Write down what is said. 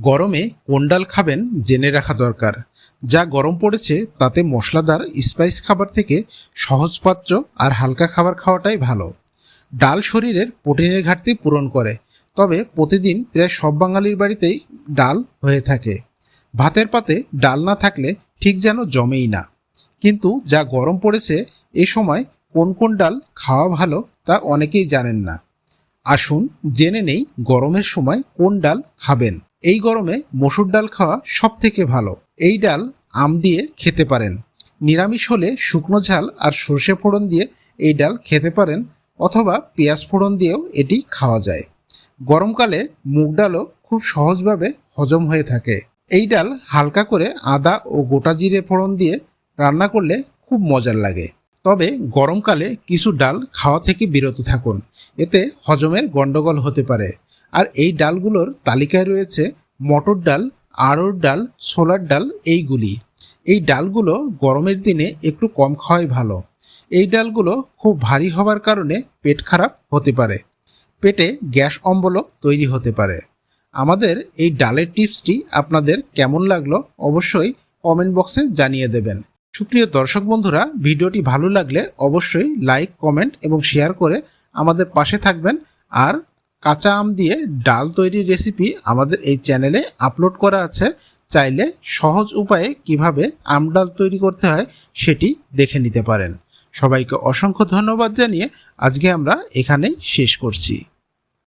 গরমে কোন ডাল খাবেন জেনে রাখা দরকার। যা গরম পড়েছে তাতে মশলাদার স্পাইস খাবার থেকে সহজপাচ্য আর হালকা খাবার খাওয়াটাই ভালো। ডাল শরীরের প্রোটিনের ঘাটতি পূরণ করে, তবে প্রতিদিন প্রায় সব বাঙালির বাড়িতেই ডাল হয়ে থাকে। ভাতের পাতে ডাল না থাকলে ঠিক যেন জমেই না। কিন্তু যা গরম পড়েছে এ সময় কোন কোন ডাল খাওয়া ভালো তা অনেকেই জানেন না। আসুন জেনে নেই গরমের সময় কোন ডাল খাবেন। এই গরমে মসুর ডাল খাওয়া সব থেকে ভালো। এই ডাল আম দিয়ে খেতে পারেন। নিরামিষ হলে শুকনো ঝাল আর সর্ষে ফোড়ন দিয়ে এই ডাল খেতে পারেন অথবা পেঁয়াজ ফোড়ন দিয়েও এটি খাওয়া যায়। গরমকালে মুগ ডালও খুব সহজভাবে হজম হয়ে থাকে। এই ডাল হালকা করে আদা ও গোটা জিরে ফোড়ন দিয়ে রান্না করলে খুব মজার লাগে। তবে গরমকালে কিছু ডাল খাওয়া থেকে বিরত থাকুন। এতে হজমের গন্ডগোল হতে পারে। আর এই ডালগুলোর তালিকায় রয়েছে মটর ডাল, আড়র ডাল, ছোলার ডাল এইগুলি। এই ডালগুলো গরমের দিনে একটু কম খাওয়াই ভালো। এই ডালগুলো খুব ভারী হবার কারণে পেট খারাপ হতে পারে। পেটে গ্যাস অম্বলও তৈরি হতে পারে। আমাদের এই ডালের টিপসটি আপনাদের কেমন লাগল অবশ্যই কমেন্ট বক্সে জানিয়ে দেবেন। সুপ্রিয় দর্শক বন্ধুরা, ভিডিওটি ভালো লাগলে অবশ্যই লাইক, কমেন্ট এবং শেয়ার করে আমাদের পাশে থাকবেন। আর কাঁচা আম দিয়ে ডাল তৈরির রেসিপি আমাদের এই চ্যানেলে আপলোড করা আছে। চাইলে সহজ উপায়ে কীভাবে আম ডাল তৈরি করতে হয় সেটি দেখে নিতে পারেন। সবাইকে অসংখ্য ধন্যবাদ জানিয়ে আজকে আমরা এখানেই শেষ করছি।